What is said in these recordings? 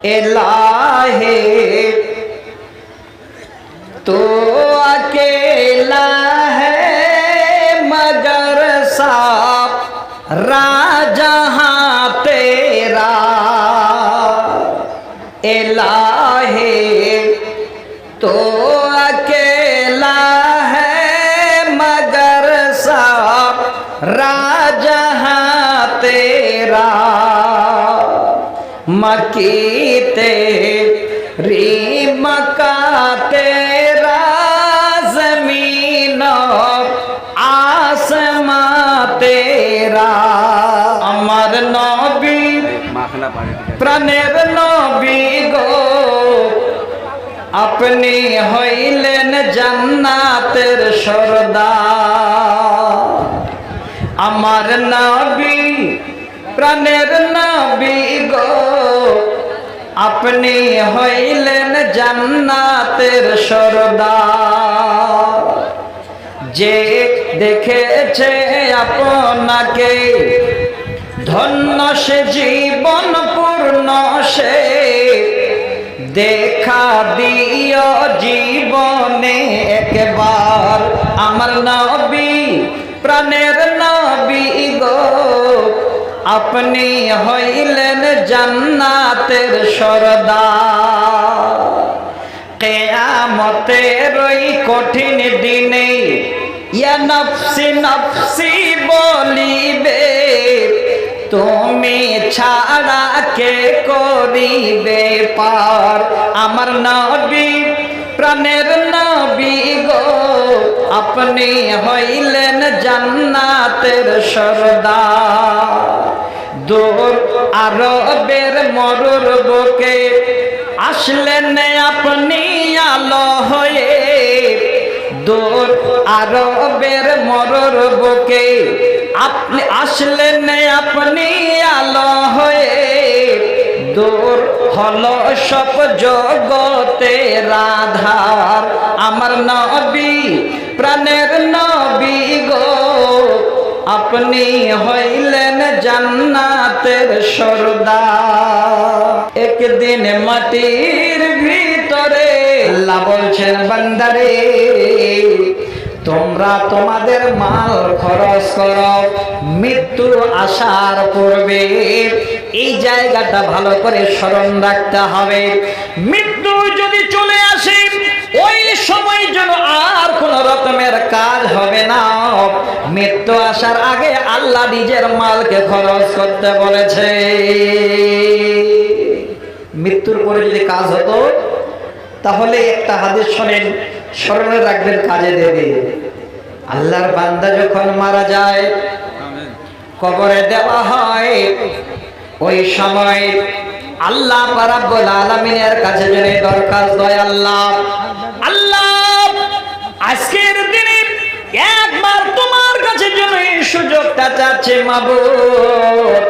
इलाहे तो अकेला है मगर साफ़ राजहाँ तेरा इलाहे तो अकेला है मगर साफ़ राजहाँ तेरा मकी तेरी मका तेरा जमीन आसमा तेरा আমার নবী মাখনা পারে প্রাণের নবী গো আপনি হইলেন জান্নাতের সরদার আমার নবী প্রাণের নবী গো আপনি হইলেন জান্নাতের সরদার। যে দেখেছে আপনাকে, ধন্য সে জীবন পূর্ণ সে। দেখা দিও জীবনে একবার। আমার নবী, প্রাণের নবী গো। আপনি হইলেন জান্নাতের সরদার। কেয়ামতের ওই কঠিন দিনে ইয়া নফসি নফসি বলিবে, তুমি ছাড়া কে করিবে পার? আমার নবী, প্রাণের নবী গো, আপনি হইলেন জান্নাতের সরদার। দূর আরবের মরুর বুকে। আসলেন আপনি আলো হয়ে দূর আরবের মরুর বুকে। আপনি আসলেন আপনি আলো হয়ে দূর হলো সব জগতে রাধার। আমার নবী, প্রাণের নবী গো। আপনি হইলেন জান্নাতের সরদার। একদিন মাটির ভিতরে আল্লাহ বলছেন, বান্দারে, তোমরা তোমাদের মাল খরচ করো, মৃত্যু আসার পূর্বে এই জায়গাটা ভালো করে স্মরণ রাখতে হবে। মৃত্যু যদি চলে যেন আর কোন রকমের কাজ হবে না। মৃত্যু আসার আগে আল্লাহ নিজের মালকে খরচ করতে বলেছে। মৃত্যুর পরে যদি কাজ হতো তাহলে একটা হাদিস শোনেন স্মরণে রাখবেন কাজে দেবে। আল্লাহর বান্দা যখন মারা যায় কবরে দেওয়া হয় ওই সময় আল্লাহ পারাব্বুল আলামিনের কাছে যদি দরখাস্ত হয় আল্লাহ আল্লাহ আজকের দিনে একবার তোমার কাছে যেন সুযোগটা চাচ্ছে মাবুদ।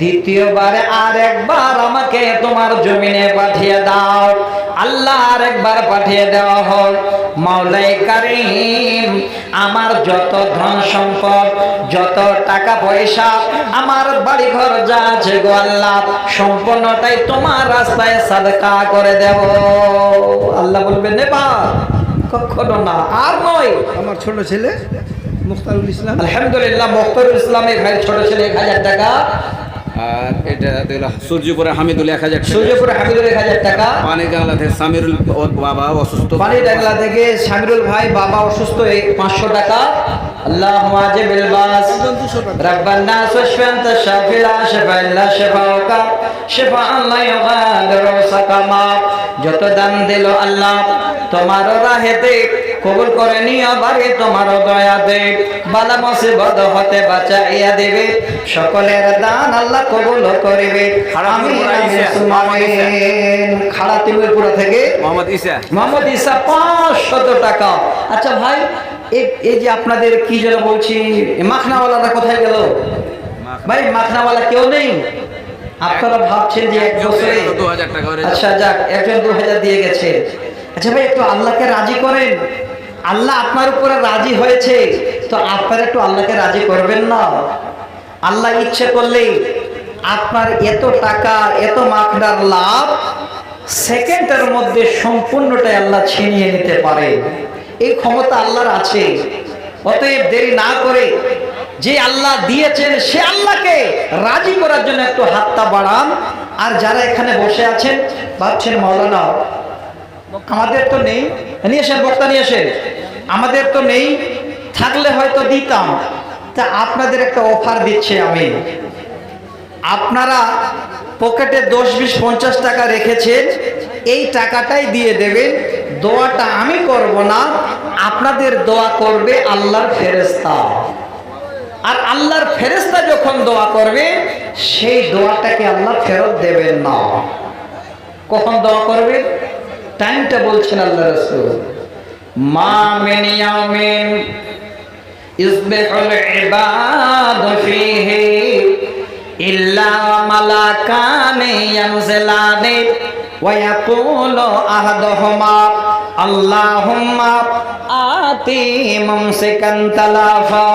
দ্বিতীয়বার আর একবার আমাকে তোমার জমিনে পাঠিয়ে দাও। আল্লাহ আর একবার পাঠিয়ে দেওয়া হোক মাওলাই কারিম, আমার যত ধন সম্পদ, যত টাকা পয়সা, আমার বাড়ি ঘর যা আছে গো আল্লাহ, সম্পূর্ণটাই তোমার রাস্তায় সাদকা করে দেব। আল্লাহ বলবেন নেবা কখনো না। আর নয় আমার ছোট ছেলে মুখতারুল ইসলাম। আলহামদুলিল্লাহ মুখতারুল ইসলামের ভাই ছোট ছেলে এক হাজার টাকা। আর এটা দিল সূর্যপুরে হামিদুল এক হাজার সূর্যপুরে হামিদুল এক হাজার টাকা। পানি থেকে সামিরুল বাবা অসুস্থ। পানি ডাকলা থেকে সামিরুল ভাই বাবা অসুস্থ এই পাঁচশো টাকা। আল্লাহ ওয়াজিব الباس رب الناس واشف انت الشافي لا شفاء الا شفاءك شفاء لا يغادر سقما যত দান দিল আল্লাহ তোমার রাহেতে কবুল করে নিও বাড়ি তোমার দয়াতে বালা মুসিবত হতে বাঁচাইয়া দেবে সকলের দান আল্লাহ কবুল করিবে আমি খাড়া তিমুরপুরা থেকে মোহাম্মদ ইসা মোহাম্মদ ইসা পাঁচশত টাকা আচ্ছা ভাই এই- যে আপনাদের কি যেন বলছি মাখনাওয়ালাটা কোথায় গেল? ভাই মাখনাওয়ালা কেউ নেই। আপনারা ভাবছেন যে এক বছরে আচ্ছা যাক একজন দু হাজার দিয়ে গেছে। আচ্ছা ভাই একটু আল্লাহকে রাজি করেন। আল্লাহ আপনার উপরে রাজি হয়েছে। তো আপনারা একটু আল্লাহকে রাজি করবেন না? আল্লাহ ইচ্ছে করলেই আপনার এত টাকা এত মাখডার লাভ সেকেন্ডের মধ্যে সম্পূর্ণটাই আল্লাহ ছিনিয়ে নিতে পারে। এই ক্ষমতা আল্লাহর আছে। অতএব দেরি না করে যে আল্লাহ দিয়েছেন, সে আল্লাহকে রাজি করার জন্য একটু হাতটা বাড়ান। আর যারা এখানে বসে আছেন, ভাবছেন, মৌলানা, আমাদের তো নেই। নিয়ে আসেন বক্তা নিয়ে আসেন আমাদের তো নেই, থাকলে হয়তো দিতাম। তা আপনাদের একটা অফার দিচ্ছে আমি। আপনারা পকেটে দশ, বিশ, পঞ্চাশ টাকা রেখেছেন, এই টাকাটাই দিয়ে দেবেন। দোয়াটা আমি করব না, আপনাদের দোয়া করবে আল্লাহর ফেরেস্তা আর আল্লাহর ফেরেস্তা যখন দোয়া করবে, সেই দোয়াটাকে আল্লাহ ফেরত দেবেন না। কখন দোয়া করবে? টাইমটা বলছেন আল্লাহ রসুল। মা মিন ইয়াউমিন ইসবিহুল ইবাদু ফীহি ইল্লা মালাকানি ইয়ানজিলানি ওয়া ইয়াকুলু আহাদুহুমা। আতি মুমসিকান তালাফা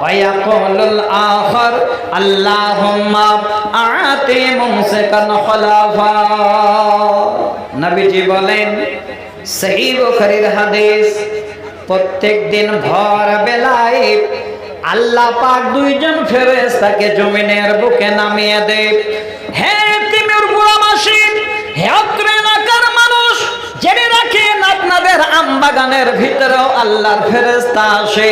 ওয়া ইয়াকুলুল আখার। আল্লাহুম্মা আতি মুমসিকান খলাফা। নবীজি বলেন সহি বুখারীর হাদিস প্রত্যেক দিন ভোর বেলায় আল্লাহ পাক দুইজন ফেরেশতাকে জমিনের বুকে নামিয়ে দেয়। হে তিমির বুড়ামাসি হে অত্র এলাকার মানুষ জেনে রাখেন আপনাদের আমবাগানের ভিতরেও আল্লাহর ফেরেশতা আসে,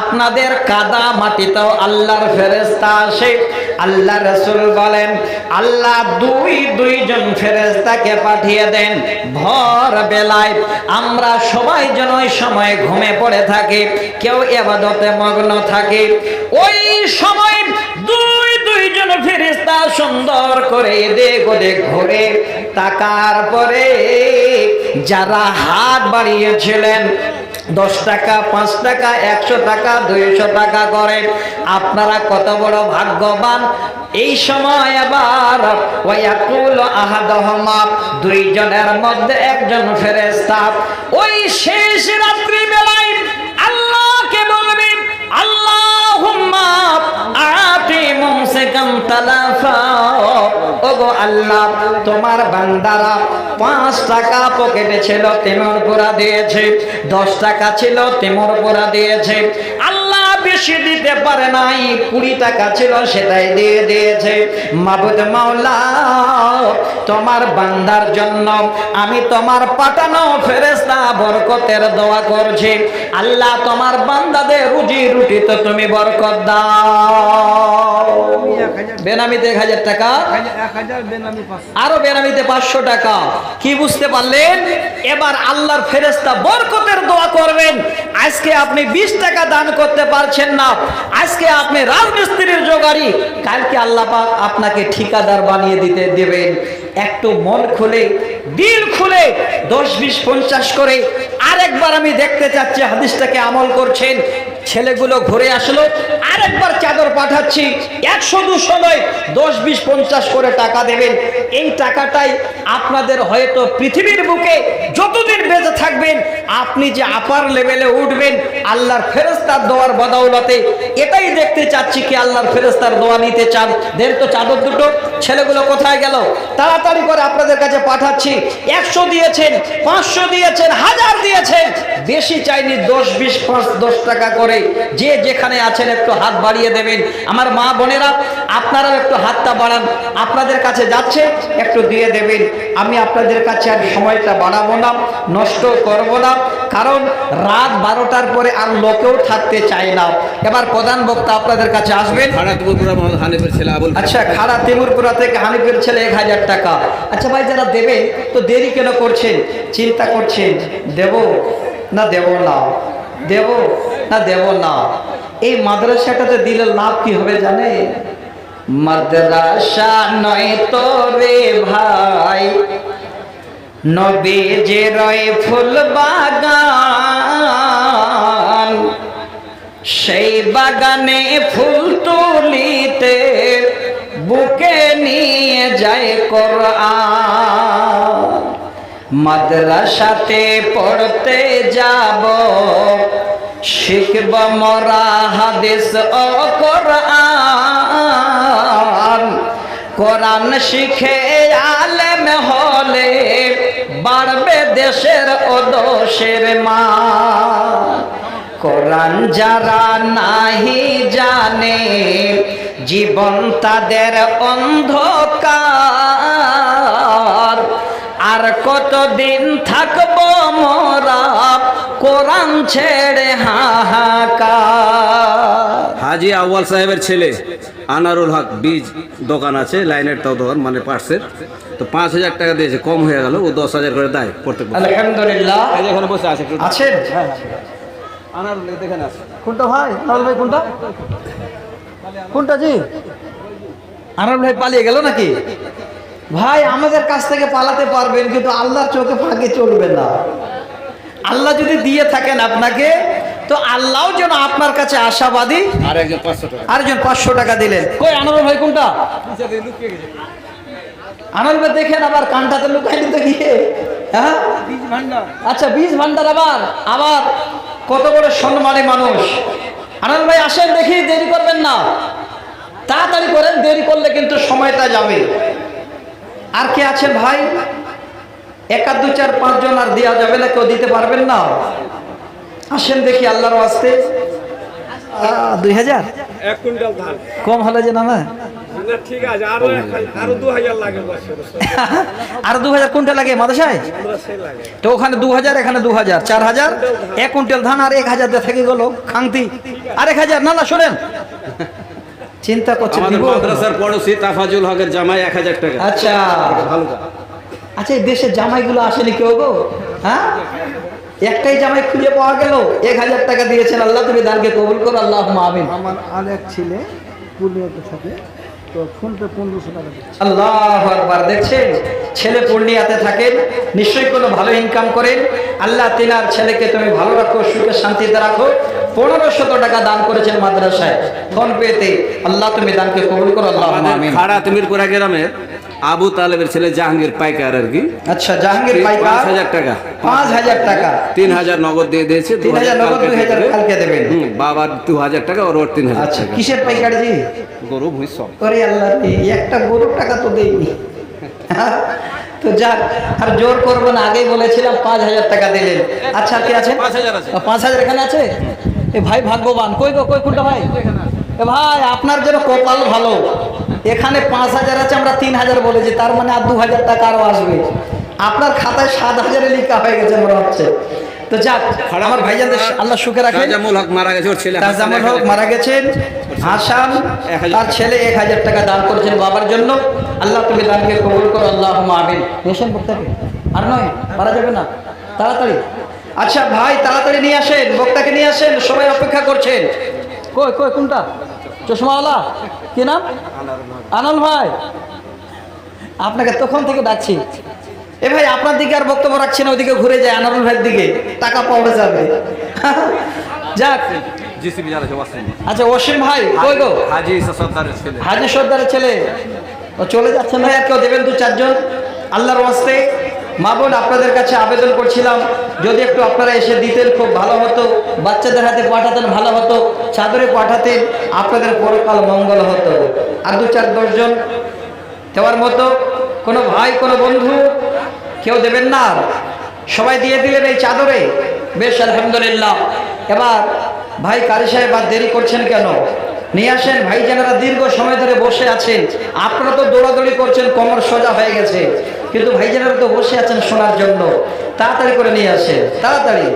আপনাদের কাদা মাটিতেও আল্লাহর ফেরেশতা আসে। আল্লাহ রসুল বলেন, আল্লাহ দুই দুইজন ফেরেশতাকে পাঠিয়ে দেন ভর বেলায়। আমরা সবাই যেন ওই সময় ঘুমে পড়ে থাকি, কেউ এবাদতে মগ্ন থাকে। ওই সময় দুই দুইজন ফেরেশতা সুন্দর করে এদিক ওদিক ঘুরে তাকার পরে যারা হাত বাড়িয়েছিলেন, দশ টাকা, পাঁচ টাকা, একশো টাকা, দুইশো টাকা করেন আপনারা কত বড় ভাগ্যবান। এই সময় আবার দুইজনের মধ্যে একজন ফেরেস্তা ওই শেষ রাত্রি আল্লাহ তোমার বান্দারা পাঁচ টাকা পকেটে ছিল তেমর দিয়েছে, দশ টাকা ছিল তেমর পোড়া দিয়েছে। আল্লাহ বেশি দিতে পারে নাই। কুড়ি টাকা ছিল সেটাই দিয়ে দিয়েছে। মাবুদ মাওলা, তোমার বান্দার জন্য আমি তোমার পাঠানো ফেরেস্তা বরকতের দোয়া করছি। আল্লাহ তোমার বান্দাদের রুজি রুটি তো তুমি বরকত দাও। বেনামিতে এক হাজার টাকা। আরও বেনামিতে পাঁচশো টাকা। কি বুঝতে পারলেন? এবার আল্লাহর ফেরেস্তা বরকতের দোয়া করবেন। আজকে আপনি বিশ টাকা দান করতে পারছেন না। আজকে আপনি রাজমিস্ত্রির জোগাড়ি। কালকে আল্লাহ আপনাকে ঠিকাদার বানিয়ে দিতে দেবেন। একটু মন খুলে, দিল খুলে, দশ, বিশ, পঞ্চাশ করে আরেকবার আমি দেখতে চাচ্ছি, হাদিসটাকে আমল করছেন। ছেলেগুলো ঘুরে আসলো, আরেকবার চাদর পাঠাচ্ছি। একশো দুশো নয়, দশ, বিশ, পঞ্চাশ করে টাকা দেবেন। এই টাকাটাই আপনাদের হয়তো পৃথিবীর বুকে যতদিন বেঁচে থাকবেন, আপনি যে আপার লেভেলে উঠবেন আল্লাহর ফেরস্তার দোয়ার বদৌলতে। এটাই দেখতে চাচ্ছি কি আল্লাহর ফেরস্তার দোয়া নিতে চান। দেন তো চাদর দুটো, ছেলেগুলো কোথায় গেল? তাড়াতাড়ি করে আপনাদের কাছে পাঠাচ্ছি। একশো দিয়েছেন, পাঁচশো দিয়েছেন, হাজার দিয়েছেন। বেশি চাইনি, দশ, বিশ, পাঁচ, দশ টাকা করে। যে যেখানে আছেন একটু হাত বাড়িয়ে দেবেন। আমার মা বোনেরা, আপনারাও একটু হাতটা বাড়ান। আপনাদের কাছে যাচ্ছে, একটু দিয়ে দেবেন। আমি আপনাদের কাছে আর সময়টা বাড়াবো না, নষ্ট করব না। কারণ রাত বারোটার পরে আর লোকেও থাকতে চায় না। এবার প্রধান বক্তা আপনাদের কাছে আসবেন। আচ্ছা খাড়া তিমুরপুরা থেকে হানিফের ছেলে এক হাজার টাকা। আচ্ছা ভাই যারা দেবে তো দেরি কেন করছেন? চিন্তা করছেন দেব না দেব না? দেব না দেব না? এই মাদ্রাসাটাতে দিলে লাভ কি হবে জানে মাদ্রাসা নয় তো রে ভাই। নবে যে রয় ফুল বাগান, সেই বাগানে ফুল তুলিতে বুকে নিয়ে যায় কোরআন। মাদ্রাসাতে পড়তে যাব, শিখব মরা হাদিস ও কোরআন। কোরআন শিখে আলেম হলে বাড়বে দেশের ও দোষের মা। কোরআন যারা নাহি জানে, জীবন তাদের অন্ধকার। আর কতদিন থাকব মোরা কোরআন ছেড়ে হাহাকার। হাজি আউয়াল সাহেবের ছেলে আনারুল হক বীজ দোকান আছে লাইনের তাও দোকান মানে পার্সের। তো পাঁচ হাজার টাকা দিয়েছে কম হয়ে গেল ও দশ হাজার করে দেয় প্রত্যেক আলহামদুলিল্লাহ। এখানে বসে আছে আছেন আনারুল এই দেখেন আছে। কোনটা ভাই? আনারুল ভাই কোনটা? কোনটা জি? আনারুল ভাই পালিয়ে গেল নাকি? ভাই আমাদের কাছ থেকে পালাতে পারবেন কিন্তু আল্লাহর চোখে ফাঁকে চলবে না। আল্লাহ যদি দিয়ে থাকেন আপনাকে তো আল্লাহও যেন আপনার কাছে আশাবাদী আর একজন পাঁচশো টাকা। আরেকজন পাঁচশো টাকা দিলেন। কই আনারুল ভাই কোনটা? আনারুল ভাই দেখেন আবার কানটাতে লুকাই নিতে গিয়ে। হ্যাঁ? আচ্ছা বীজ ভান্ডার আবার আবার কত বড় সম্মানী মানুষ। আনন্দ ভাই আসেন দেখি দেরি করবেন না। তাড়াতাড়ি করেন দেরি করলে কিন্তু সময়টা যাবে। আর কে আছেন ভাই? একা দু চার পাঁচজন আর দেওয়া যাবে না কেউ দিতে পারবেন না। আসেন দেখি আল্লাহর আসতে দুই হাজার? এক কুইন্টাল ধান। কম হলে যে না আরও দু হাজার কুইন্টাল লাগে মাদাসায় তো ওখানে দু হাজার এখানে দু হাজার চার হাজার? এক কুইন্টাল ধান। আর এক হাজার দিয়ে থেকে গেল খাংতি। আর এক হাজার না না শোনেন। চিন্তা করছে আমাদের দিব মাদ্রাসার পড়োশি তাফাজুল হকের জামাই এক হাজার টাকা। আচ্ছা। ভালো। আচ্ছা এই দেশের জামাইগুলো আসেনি কেউ গো? হ্যাঁ? একটাই জামাই খুঁজে পাওয়া গেল এক হাজার টাকা দিয়েছেন আল্লাহ তুমি দানকে কবুল করো আল্লাহ আমিন। আমার আর এক ছেলে পুরুলিয়াতে থাকে তো ফোনপে পনেরোশো টাকা আল্লাহ আকবার দেখছেন? ছেলে পূর্ণিয়াতে থাকেন নিশ্চয়ই কোনো ভালো ইনকাম করেন। আল্লাহ তিনার ছেলেকে তুমি ভালো রাখো সুখে শান্তিতে রাখো। পনেরো শত টাকা দান করেছেন মাদ্রাসায়। ফোন পেতে আল্লাহ তুমি দানকে কবুল করো আল্লাহ আমাদের আমিন খাড়া তিমিরপুরা গ্রামের আবু তালেবের ছেলে জাহাঙ্গীর পাইকার আর কি। আচ্ছা জাহাঙ্গীর পাঁচ পাইকার হাজার টাকা। পাঁচ হাজার টাকা। তিন হাজার নগদ দিয়ে দিয়েছে তিন হাজার নগদ দুই হাজার। কালকে দেবেন হুম, বাবার দু হাজার টাকা ওর ওর তিন হাজার আচ্ছা কিসের পাইকার জি? গরু ভুঁই সব করে আল্লাহ এই একটা গরুর টাকা তো দেয়নি তো যাক আর জোর করব না আগেই বলেছিলাম পাঁচ হাজার টাকা দিলেন। আচ্ছা আর কি আছে? পাঁচ হাজার আছে। পাঁচ হাজার এখানে আছে? এ ভাই ভাগ্যবান। কই গো কই কোনটা ভাই? এ ভাই আপনার যেন কপাল ভালো। এখানে পাঁচ হাজার আছে আমরা তিন হাজার বলেছি তার মানে আর দু হাজার টাকা আরও আসবে। আপনার খাতায় সাত হাজারে লিখা হয়ে গেছে মনে হচ্ছে। তো যাক আমার ভাইজানদের আল্লাহ সুখে রাখেন। তাজামুল হক মারা গেছে ওর ছেলে তাজামুল হক মারা গেছেন। হাসান তার ছেলে এক হাজার টাকা দান করেছেন বাবার জন্য। আল্লাহ তুমি দানকে কবুল করো আল্লাহ আমিন। নিয়েছেন বক্তাকে আর নয় পারা যাবে না। তাড়াতাড়ি। আচ্ছা ভাই তাড়াতাড়ি নিয়ে আসেন বক্তাকে নিয়ে আসেন সবাই অপেক্ষা করছেন। কই কই কোনটা? চশমাওয়ালা? কি নাম? আনল ভাই। আপনাকে তখন থেকে ডাকছি। এ ভাই আপনার দিকে আর বক্তব্য রাখছি না ওইদিকে ঘুরে যায় আনারুল ভাইয়ের দিকে। টাকা পাওয়া যাবে যাক। আচ্ছা অসীম ভাই কই গো? হাজি সর্দারের ছেলে। হাজি সর্দারের ছেলে। চলে যাচ্ছেন ভাই আর কেউ দেবেন দু চারজন? আল্লাহর ওয়াস্তে। মা বোন আপনাদের কাছে আবেদন করছিলাম, যদি একটু আপনারা এসে দিতেন, খুব ভালো হতো। বাচ্চাদের হাতে পাঠাতেন, ভালো হতো। চাদরে পাঠাতেন, আপনাদের পরকাল মঙ্গল হতো। আর দু চার দশজন দেওয়ার মতো, কোনো ভাই, কোনো বন্ধু কেউ দেবেন না সবাই দিয়ে দিলেন এই চাদরে। বেশ, আলহামদুলিল্লাহ। এবার ভাই কারি সাহেব আর দেরি করছেন কেন? নিয়ে আসেন। ভাই যেনারা দীর্ঘ সময় ধরে বসে আছেন, আপনারা তো দৌড়াদৌড়ি করছেন, কোমর সোজা হয়ে গেছে। কিন্তু ভাই তো বসে আছেন শোনার জন্য। তাড়াতাড়ি করে নিয়ে আসে তাড়াতাড়ি।